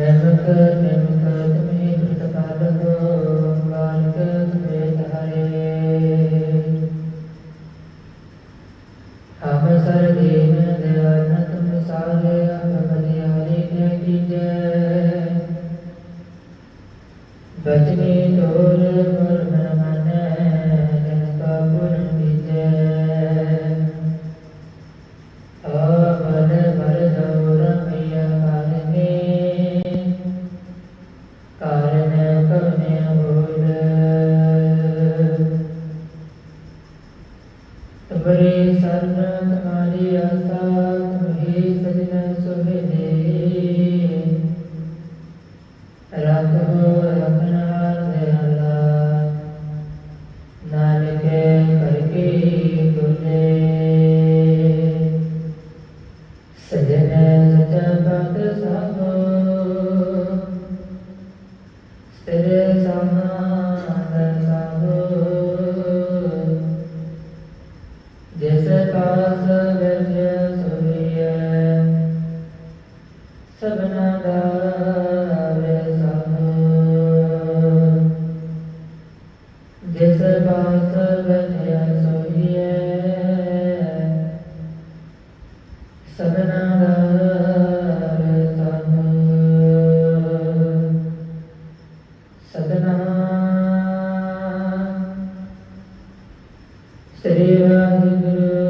ਮਿਲਤ ਮਿਲਤ ਤੁਮੇ ਪ੍ਰਤਪਾਦਕ ਮਾਨਕ ਤੁਮੇ ਸਹਾਰੇ ਹਮ ਸਰ ਦੇਵ ਦਇਆਨ ਤੁਮ ਸਾਰੇ ਅਪਨ ਦਿਆਰੇ ਤੇ ਕੀਜੈ ਬਚਨੇ ਤੋਰ ਮਨ ਸਭਨਾ ਵਾਰ ਤਨ ਸਦਨਾ ਸ੍ਰੀ ਵਾਹਿਗੁਰੂ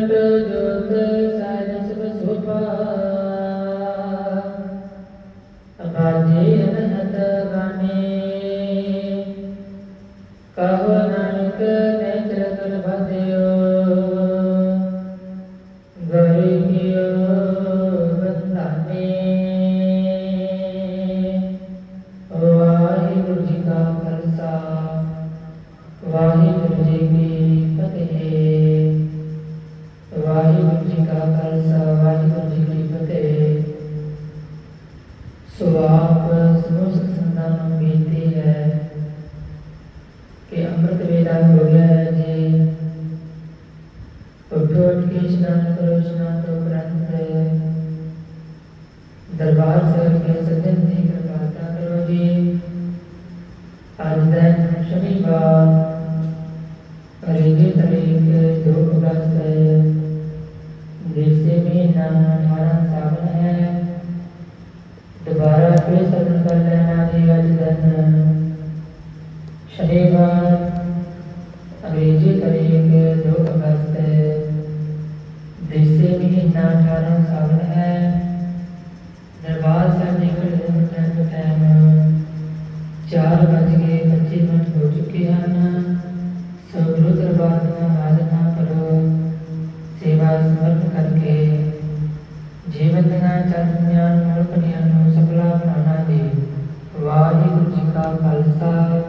Santa ਜੀ ਕਾ ਖਾਲਸਾ ਵਾਹਿਗੁਰੂ ਜੀ ਕੀ ਫਤਿਹ ਸੁਆਪ ਸਮੂਹ ਸੰਤਾਂ ਨੂੰ ਬੇਨਤੀ ਹੈ ਕਿ ਅੰਮ੍ਰਿਤ ਵੇਲਾ ਹੋ ਗਿਆ ਹੈ ਜੀ ਉੱਠੋ ਉੱਠ ਕੇ ਇਸ਼ਨਾਨ ਕਰੋ ਇਸ਼ਨਾਨ ਤੋਂ ਪ੍ਰੰਤ ਦਰਬਾਰ ਸਾਹਿਬ ਦੇ ਸੱਜਣ ਦੀ ਕਿਰਪਾਲਤਾ ਕਰੋ ਜੀ ਅੱਜ ਦਾ ਸ਼ਨੀਵਾਰ Father.